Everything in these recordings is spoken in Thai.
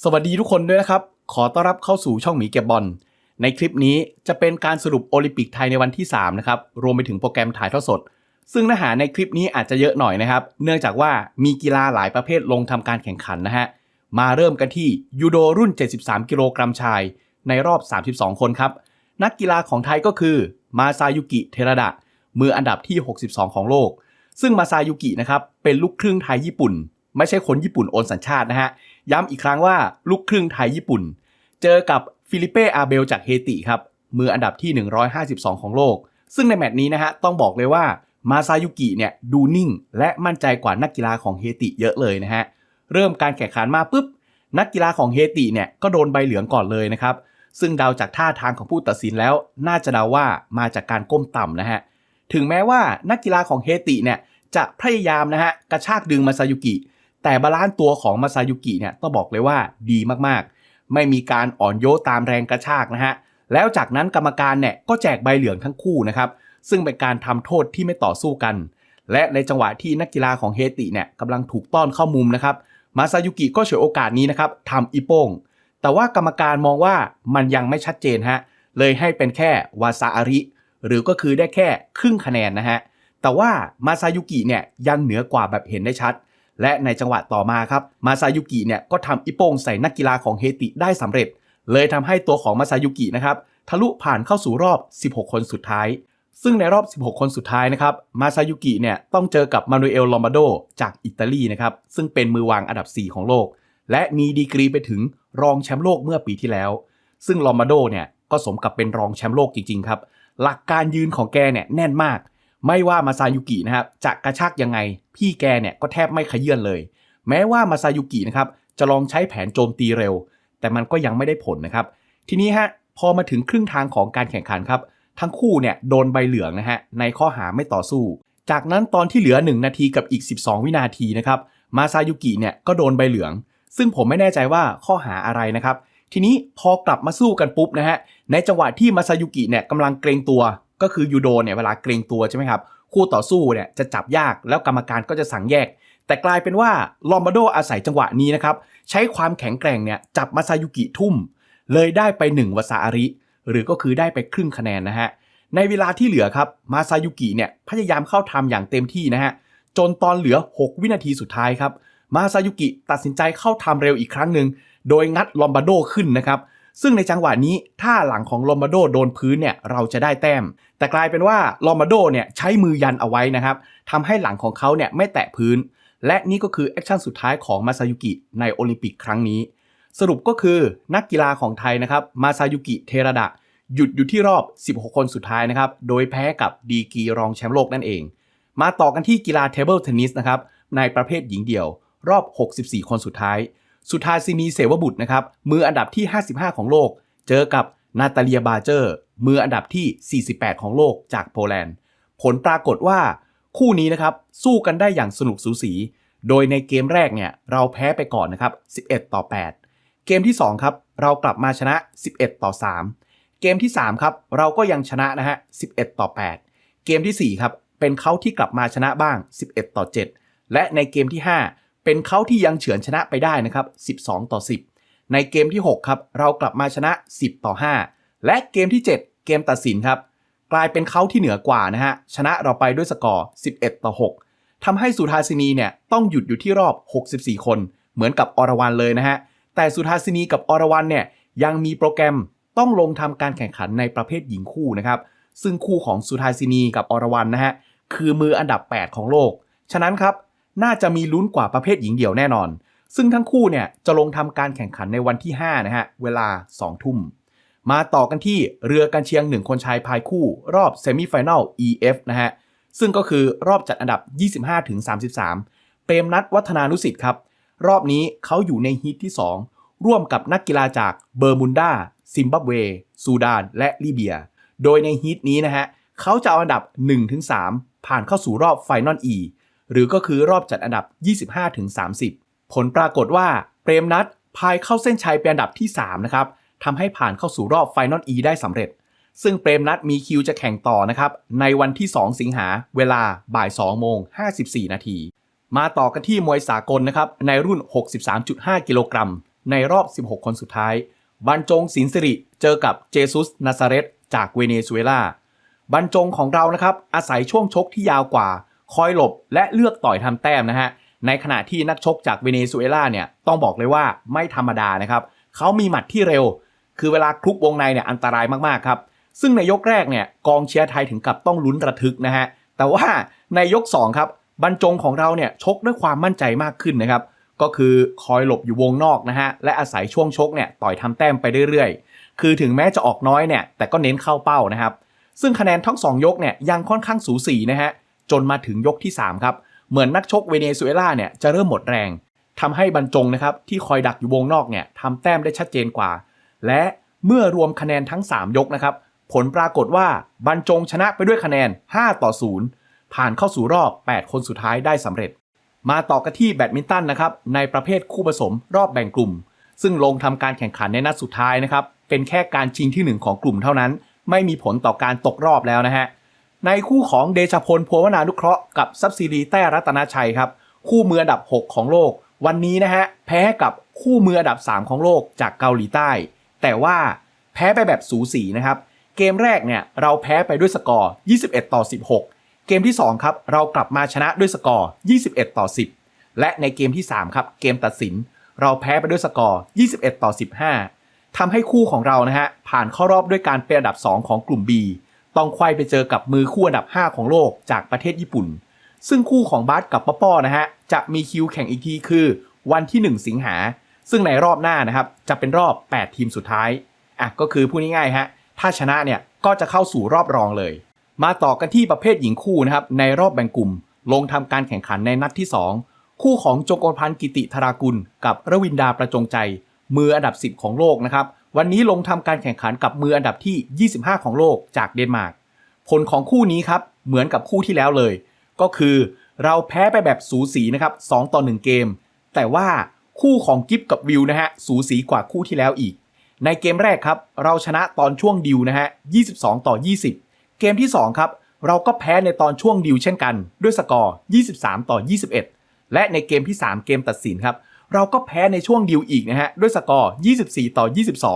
สวัสดีทุกคนด้วยนะครับ ขอต้อนรับเข้าสู่ช่องหมีเก็บบอล ในคลิปนี้จะเป็นการสรุปโอลิมปิกไทยในวันที่ 3 นะครับ รวมไปถึงโปรแกรมถ่ายทอดสด ซึ่งเนื้อหาในคลิปนี้อาจจะเยอะหน่อยนะครับ เนื่องจากว่ามีกีฬาหลายประเภทลงทำการแข่งขันนะฮะ มาเริ่มกันที่ยูโดรุ่น 73 กิโลกรัมชาย ในรอบ 32 คนครับ นักกีฬาของไทยก็คือมาซายุกิเทระดะ มืออันดับที่ 62 ของโลก ซึ่งมาซายุกินะครับเป็นลูกครึ่งไทยญี่ปุ่น ไม่ใช่คนญี่ปุ่นโอนสัญชาตินะฮะ ย้ำอีกครั้งว่าลูกครึ่งไทยญี่ปุ่น เจอกับฟิลิเป้อาเบลจากเฮติครับ มืออันดับที่ 152 ของโลก ซึ่งในแมตช์นี้นะฮะต้องบอกเลยว่ามาซายุกิเนี่ยดูนิ่ง และมั่นใจกว่านักกีฬาของเฮติเยอะเลยนะฮะ เริ่มการแข่งขันมาปุ๊บ นักกีฬาของเฮติเนี่ยก็โดนใบเหลืองก่อนเลยนะครับ ซึ่งเดาจากท่าทางของผู้ตัดสินแล้วน่าจะเดาว่ามาจากการก้มต่ำนะฮะ ถึงแม้ว่านักกีฬาของเฮติเนี่ยจะพยายามนะฮะกระชากดึงมาซายุกิ แต่บาลานซ์ตัวของมาซายุกิเนี่ยต้องบอกเลยว่าดีมากๆ ไม่มีการอ่อนโยนตามแรงกระชากนะฮะ แล้วจากนั้นกรรมการเนี่ยก็แจกใบเหลืองทั้งคู่นะครับ ซึ่งเป็นการทำโทษที่ไม่ต่อสู้กัน และในจังหวะที่นักกีฬาของเฮติเนี่ยกำลังถูกต้อนเข้ามุมนะครับ มาซายุกิก็เฉวยโอกาสนี้นะครับทำอีโป้ง แต่ว่ากรรมการมองว่ามันยังไม่ชัดเจนฮะ เลยให้เป็นแค่วาซาอาริ หรือก็คือได้แค่ครึ่งคะแนนนะฮะ แต่ว่ามาซายุกิเนี่ยยังเหนือกว่าแบบเห็นได้ชัด และในจังหวะต่อมาครับมาซายุกิเนี่ยก็ทำอิโป้งใส่นักกีฬาของเฮติได้สำเร็จ เลยทำให้ตัวของมาซายุกินะครับทะลุผ่านเข้าสู่รอบ 16 คนสุดท้าย ซึ่งในรอบ 16 คนสุดท้ายนะครับมาซายุกิเนี่ยต้องเจอกับมานูเอล ลอมบาโด จากอิตาลีนะครับซึ่งเป็นมือวางอันดับ 4 ของโลก และมีดีกรีไปถึงรองแชมป์โลกเมื่อปีที่แล้ว ซึ่งลอมบาโดเนี่ยก็สมกับเป็นรองแชมป์โลกจริงๆครับหลักการยืนของแกเนี่ยแน่นมาก ไม่ว่ามาซายุกินะครับจะกระชากยังไง พี่แกเนี่ยก็แทบไม่ขยื่นเลย แม้ว่ามาซายุกินะครับจะลองใช้แผนโจมตีเร็ว แต่มันก็ยังไม่ได้ผลนะครับ ทีนี้ฮะพอมาถึงครึ่งทางของการแข่งขันครับ ทั้งคู่เนี่ยโดนใบเหลืองนะฮะในข้อหาไม่ต่อสู้ จากนั้นตอนที่เหลือ 1 นาทีกับอีก 12 วินาทีนะครับมาซายุกิเนี่ยก็โดนใบเหลือง ซึ่งผมไม่แน่ใจว่าข้อหาอะไรนะครับ ทีนี้พอกลับมาสู้กันปุ๊บนะฮะในจังหวะที่มาซายุกิเนี่ยกำลังเกรงตัว ก็คือยูโดเนี่ยเวลาเกรงตัวใช่ไหมครับคู่ต่อสู้เนี่ยจะจับยากแล้วกรรมการก็จะสั่งแยก แต่กลายเป็นว่าลอมบาโดอาศัยจังหวะนี้นะครับใช้ความแข็งแกร่งเนี่ยจับมาซายุกิทุ่ม เลยได้ไป1วาซาอาริ หรือก็คือได้ไปครึ่งคะแนนนะฮะในเวลาที่เหลือครับมาซายุกิเนี่ยพยายามเข้าทำอย่างเต็มที่นะฮะจนตอนเหลือ 6 วินาทีสุดท้ายครับมาซายุกิตัดสินใจเข้าทำเร็วอีกครั้งหนึ่งโดยงัดลอมบาโดขึ้นนะครับ ซึ่งในจังหวะนี้ถ้าหลังของลอมบาโดโดนพื้นเนี่ยเราจะได้แต้ม แต่กลายเป็นว่าลอมบาโดเนี่ยใช้มือยันเอาไว้นะครับทำให้หลังของเขาเนี่ยไม่แตะพื้น และนี่ก็คือแอคชั่นสุดท้ายของมาซายุกิในโอลิมปิกครั้งนี้ สรุปก็คือนักกีฬาของไทยนะครับมาซายุกิเทระดะหยุดอยู่ที่รอบ 16 คนสุดท้ายนะครับ โดยแพ้กับดีกีรองแชมป์โลกนั่นเอง มาต่อกันที่กีฬาเทเบิลเทนนิสนะครับ ในประเภทหญิงเดี่ยว รอบ 64 คนสุดท้าย สุทาซินีเสวบุตรนะครับมืออันดับที่ 55 ของโลก เจอกับนาตาเลียบาเจอร์มืออันดับที่ 48 ของโลกจากโปแลนด์ ผลปรากฏว่าคู่นี้นะครับสู้กันได้อย่างสนุกสูสี โดยในเกมแรกเนี่ยเราแพ้ไปก่อนนะครับ 11 ต่อ 8 เกมที่ 2 ครับเรากลับมาชนะ 11 ต่อ 3 เกมที่ 3 ครับเราก็ยังชนะนะฮะ 11 ต่อ 8 เกมทีสี่4 ครับเป็นเขาที่กลับมาชนะบ้าง 11 ต่อ 7 และในเกมที่ 5 เป็นเขาที่ยังเฉือนชนะไปได้นะครับ 12 ต่อ 10 ในเกมที่ 6 ครับ เรากลับมาชนะ 10 ต่อ 5 และเกมที่ 7 เกมตัดสินครับ กลายเป็นเขาที่เหนือกว่านะฮะ ชนะเราไปด้วยสกอร์ 11 ต่อ 6 ทำให้สุธาสินีเนี่ยต้องหยุดอยู่ที่รอบ 64 คน เหมือนกับอรวรันเลยนะฮะ แต่สุธาสินีกับอรวรันเนี่ยยังมีโปรแกรมต้องลงทำการแข่งขันในประเภทหญิงคู่นะครับ ซึ่งคู่ของสุธาสินีกับอรวรันนะฮะ คือมืออันดับ 8 ของโลก ฉะนั้นครับ น่าจะมีลุ้นกว่าประเภทหญิงเดี่ยวแน่นอน ซึ่งทั้งคู่เนี่ยจะลงทำการแข่งขันในวันที่ 5 นะฮะ เวลา 2 ทุ่ม มาต่อกันที่เรือกันเชียงหนึ่งคนชายพายคู่ รอบเซมิไฟแนล EF นะฮะ ซึ่งก็คือรอบจัดอันดับ 25-33 เปรมนัทวัฒนานุสิทธิ์ครับ รอบนี้เขาอยู่ในฮีทที่ 2 ร่วมกับนักกีฬาจากเบอร์มุนดาซิมบับเว ซูดาน และลิเบีย โดยในฮีทนี้นะฮะเขาจะเอาอันดับ 1-3 ผ่านเข้าสู่รอบไฟนอล E หรือก็คือรอบจัดอันดับ 25-30 ผลปรากฏว่าเปรมนัทพายเข้าเส้นชัยเป็นอันดับที่ 3 นะครับทำให้ผ่านเข้าสู่รอบไฟนอล E ได้สำเร็จ ซึ่งเปรมนัทมีคิวจะแข่งต่อนะครับ ในวันที่ 2 สิงหา เวลาบ่าย2โมง54 นาที มาต่อกันที่มวยสากลนะครับ ในรุ่น 63.5 กิโลกรัม ในรอบ 16 คนสุดท้าย บรรจงศินสิริเจอกับเจซุสนาซาเรตจากเวเนซุเอลา บรรจงของเรานะครับ อาศัยช่วงชกที่ยาวกว่า คอยหลบและเลือกต่อยทำแต้มนะฮะในขณะที่นักชกจากเวเนซุเอลาเนี่ยต้องบอกเลยว่าไม่ธรรมดานะครับเขามีหมัดที่เร็ว คือเวลาคลุกวงในเนี่ยอันตรายมากๆครับซึ่งในยกแรกเนี่ยกองเชียร์ไทยถึงกับต้องลุ้นระทึกนะฮะแต่ว่าในยก2ครับบรรจงของเราเนี่ยชกด้วยความมั่นใจมากขึ้นนะครับก็คือคอยหลบอยู่วงนอกนะฮะและอาศัยช่วงชกเนี่ยต่อยทำแต้มไปเรื่อยๆ คือถึงแม้จะออกน้อยเนี่ยแต่ก็เน้นเข้าเป้านะครับซึ่งคะแนนทั้ง 2 ยกเนี่ยยังค่อนข้างสูสีนะฮะ จนมาถึงยกที่ 3 ครับ เหมือนนักชกเวเนซุเอลาเนี่ยจะเริ่มหมดแรงทำให้บรรจงนะครับที่คอยดักอยู่วงนอกเนี่ยทำแต้มได้ชัดเจนกว่า และเมื่อรวมคะแนนทั้ง 3 ยกนะครับ ผลปรากฏว่าบรรจงชนะไปด้วยคะแนน 5 ต่อ 0 ผ่านเข้าสู่รอบ 8 คนสุดท้ายได้สำเร็จ มาต่อกันที่แบดมินตันนะครับในประเภทคู่ผสมรอบแบ่งกลุ่ม ซึ่งลงทำการแข่งขันในนัดสุดท้ายนะครับเป็นแค่การชิงที่ 1 ของกลุ่มเท่านั้น ไม่มีผลต่อการตกรอบแล้วนะฮะ ในคู่ของเดชพลพัวนานุเคราะห์กับซับซีรีแต้รัตนชัยครับ คู่มืออันดับ 6 ของโลก วันนี้นะฮะ แพ้กับคู่มืออันดับ 3 ของโลกจากเกาหลีใต้ แต่ว่าแพ้ไปแบบสูสีนะครับ เกมแรกเนี่ยเราแพ้ไปด้วยสกอร์ 21 ต่อ 16 เกมที่ 2 ครับ เรากลับมาชนะด้วยสกอร์ 21 ต่อ 10 และในเกมที่ 3 ครับ เกมตัดสิน เราแพ้ไปด้วยสกอร์ 21 ต่อ 15ทำให้คู่ของเรานะฮะผ่านเข้ารอบด้วยการเป็นอันดับ 2 ของกลุ่ม B ต้องไขว้ไปเจอกับมือคู่อันดับ 5 ของโลกจากประเทศญี่ปุ่น ซึ่งคู่ของบาสกับป้อป้อนะฮะจะมีคิวแข่งอีกทีคือวันที่ 1 สิงหา ซึ่งในรอบหน้านะครับจะเป็นรอบ 8 ทีมสุดท้ายอะก็คือพูดง่ายๆฮะถ้าชนะเนี่ยก็จะเข้าสู่รอบรองเลย มาต่อกันที่ประเภทหญิงคู่นะครับในรอบแบ่งกลุ่ม ลงทำการแข่งขันในนัดที่ 2 คู่ของจงกรพันธ์กิติธารากุล กับรวินดาประจงใจ มืออันดับ 10 ของโลกนะครับ วันนี้ลงทำการแข่งขันกับมืออันดับที่ 25 ของโลกจากเดนมาร์กผลของคู่นี้ครับเหมือนกับคู่ที่แล้วเลย ก็คือเราแพ้ไปแบบสูสีนะครับ2ต่อ 1 เกม แต่ว่าคู่ของกิฟกับวิวนะฮะสูสีกว่าคู่ที่แล้วอีก ในเกมแรกครับ เราชนะตอนช่วงดิวนะฮะ 22 ต่อ 20 เกมที่ 2 ครับ เราก็แพ้ในตอนช่วงดิวเช่นกัน ด้วยสกอร์ 23 ต่อ 21 และในเกมที่ 3 เกมตัดสินครับ เราก็แพ้ในช่วงดิวอีกนะฮะด้วยสกอร์ 24 ต่อ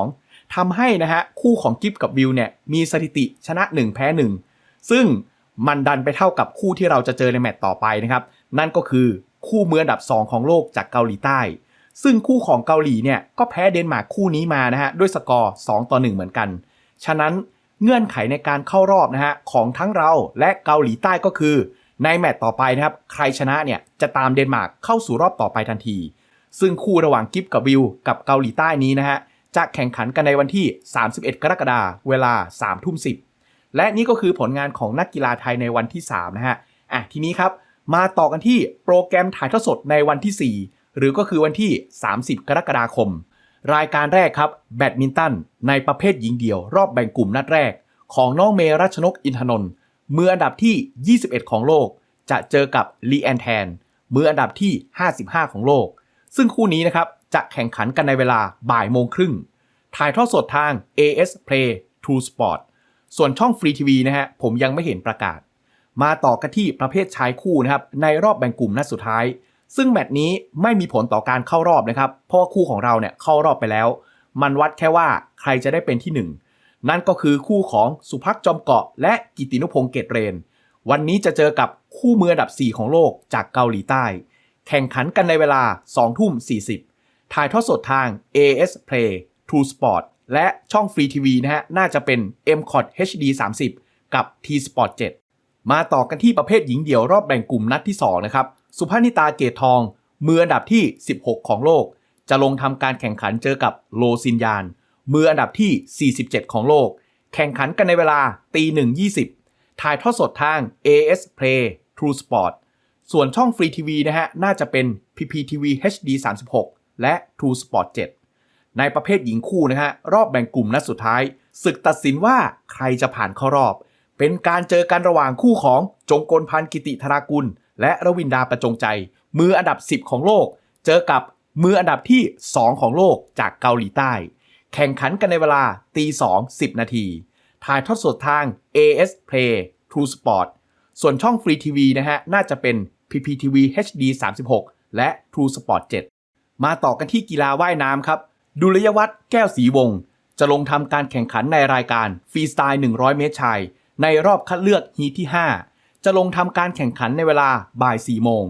22ทำให้นะฮะคู่ของกิฟกับวิวเนี่ยมีสถิติชนะ 1 แพ้ 1 ซึ่งมันดันไปเท่ากับคู่ที่เราจะเจอในแมตต์ต่อไปนะครับ นั่นก็คือคู่มืออันดับ 2 ของโลกจากเกาหลีใต้ ซึ่งคู่ของเกาหลีเนี่ยก็แพ้เดนมาร์กคู่นี้มานะฮะด้วยสกอร์ 2 ต่อ 1 เหมือนกัน ฉะนั้นเงื่อนไขในการเข้ารอบนะฮะของทั้งเราและเกาหลีใต้ก็คือ ในแมตต์ต่อไปนะครับใครชนะเนี่ยจะตามเดนมาร์กเข้าสู่รอบต่อไปทันที ซึ่งคู่ระหว่างกิฟกับวิวกับเกาหลีใต้นี้นะฮะจะแข่งขันกันในวันที่ 31 กรกฎาคมเวลา3ทุ่ม10 และนี่ก็คือผลงานของนักกีฬาไทยในวันที่ 3 นะฮะ อะ ทีนี้ครับ มาต่อกันที่โปรแกรมถ่ายทอดสดในวันที่ 4 หรือก็คือวันที่ 30 กรกฎาคม รายการแรกครับ แบดมินตัน ในประเภทหญิงเดี่ยว รอบแบ่งกลุ่มนัดแรก ของน้องเมรัชนกอินทนนท์มืออันดับที่ 21 ของโลก จะเจอกับลีแอนแทนมืออันดับที่ 55 ของโลก ซึ่งคู่นี้นะครับจะแข่งขันกันในเวลาบ่ายโมงครึ่ง ถ่ายทอดสดทาง AS Play True Sport ส่วนช่องฟรีทีวีนะฮะผมยังไม่เห็นประกาศ มาต่อกันที่ประเภทชายคู่นะครับในรอบแบ่งกลุ่มนัดสุดท้าย ซึ่งแมตช์นี้ไม่มีผลต่อการเข้ารอบนะครับเพราะคู่ของเราเนี่ยเข้ารอบไปแล้ว มันวัดแค่ว่าใครจะได้เป็นที่หนึ่งนั่นก็คือคู่ของสุภักจอมเกาะ และกิตินุพงศ์เกตเรน วันนี้จะเจอกับคู่มืออันดับ 4 ของโลกจากเกาหลีใต้ แข่งขันกันในเวลา 2 ทุ่ม 40 ถ่ายทอดสดทาง AS Play True Sport และช่องฟรีทีวีนะฮะ น่าจะเป็น m c o t HD 30 กับ T Sport 7 มาต่อกันที่ประเภทหญิงเดี่ยวรอบแบ่งกลุ่มนัดที่ 2 นะครับ สุภานิตาเกตทอง มืออันดับที่ 16 ของโลก จะลงทำการแข่งขันเจอกับโลซินยาน มืออันดับที่ 47 ของโลก แข่งขันกันในเวลาตีหนึ่ง20 ถ่ายทอดสดทาง AS Play True Sport ส่วนช่องฟรีทีวีนะฮะ น่าจะเป็น PPTV HD 36 และ True Sport 7 ในประเภทหญิงคู่นะฮะ รอบแบ่งกลุ่มนัดสุดท้าย ศึกตัดสินว่าใครจะผ่านเข้ารอบ เป็นการเจอกันระหว่างคู่ของจงกลพันธ์กิติธารากุล และรวินดาประจงใจ มืออันดับ 10 ของโลก เจอกับมืออันดับที่ 2 ของโลกจากเกาหลีใต้ แข่งขันกันในเวลาตี2 10 นาที ถ่ายทอดสดทาง AS Play True Sport ส่วนช่องฟรีทีวีนะฮะน่าจะเป็น PPTV HD 36 และ True Sport 7 มาต่อกันที่กีฬาว่ายน้ำครับ ดุลยวัฒน์แก้วศรีวง จะลงทำการแข่งขันในรายการฟรีสไตล์ 100 เมตรชาย ในรอบคัดเลือกฮีที่ 5 จะลงทำการแข่งขันในเวลาบ่าย 4 โมง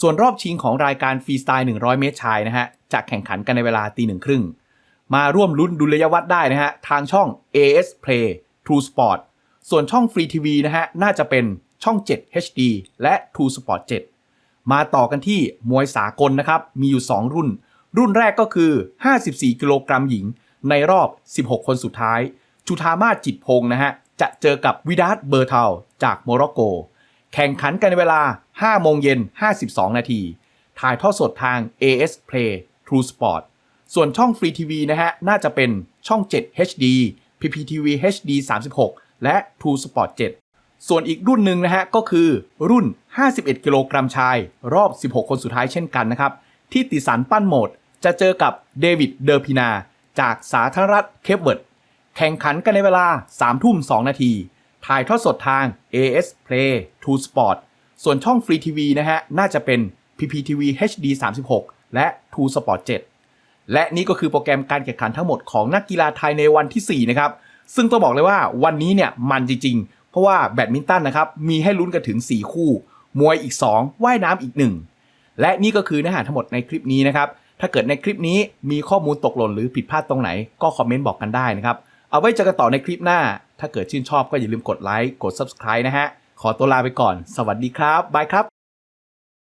ส่วนรอบชิงของรายการฟรีสไตล์ 100 เมตรชายนะฮะจะแข่งขันกันในเวลาตีหนึ่งครึ่งมาร่วมลุ้นดุลยวัฒน์ได้นะฮะทางช่อง AS Play True Sport ส่วนช่องฟรีทีวีนะฮะน่าจะเป็น ช่อง 7 HD และ True Sport 7 มาต่อกันที่มวยสากลนะครับ มีอยู่ 2 รุ่น รุ่นแรกก็คือ 54 กิโลกรัมหญิง ในรอบ 16 คนสุดท้าย จุธามาจิตพงศ์นะฮะ จะเจอกับวิดาสเบอร์เทาจากโมร็อกโก แข่งขันกันในเวลา 5 โมงเย็น 52 นาที ถ่ายทอดสดทาง AS Play True Sport ส่วนช่องฟรีทีวีนะฮะ น่าจะเป็นช่อง 7 HD PPTV HD 36 และ True Sport 7 ส่วนอีกรุ่นหนึ่งนะฮะก็คือรุ่น 51 กิโลกรัมชาย รอบ 16 คนสุดท้ายเช่นกันนะครับ ที่ติสันปั้นโหมด จะเจอกับเดวิดเดอร์พินา จากสาธารณรัฐเคปเวิร์ด แข่งขันกันในเวลา 3 ทุ่ม 2 นาที ถ่ายทอดสดทาง AS Play True Sport ส่วนช่องฟรีทีวีนะฮะ น่าจะเป็น PPTV HD 36 และ True Sport 7 และนี่ก็คือโปรแกรมการแข่งขันทั้งหมดของนักกีฬาไทยในวันที่ 4 นะครับ ซึ่งต้องบอกเลยว่าวันนี้เนี่ยมันจริงๆ ราะว่าแบดมินตันนะครับมีให้ลุ้นกันถึง 4 คู่ มวยอีก 2 ว่ายน้ำอีก 1 และนี่ก็คือเนื้อหาทั้งหมดในคลิปนี้นะครับถ้าเกิดในคลิปนี้มีข้อมูลตกหล่นหรือผิดพลาดตรงไหนก็คอมเมนต์บอกกันได้นะครับเอาไว้เจอกันต่อในคลิปหน้า ถ้าเกิดชื่นชอบก็อย่าลืมกดไลค์กด subscribe นะฮะขอตัวลาไปก่อน สวัสดีครับบายครับ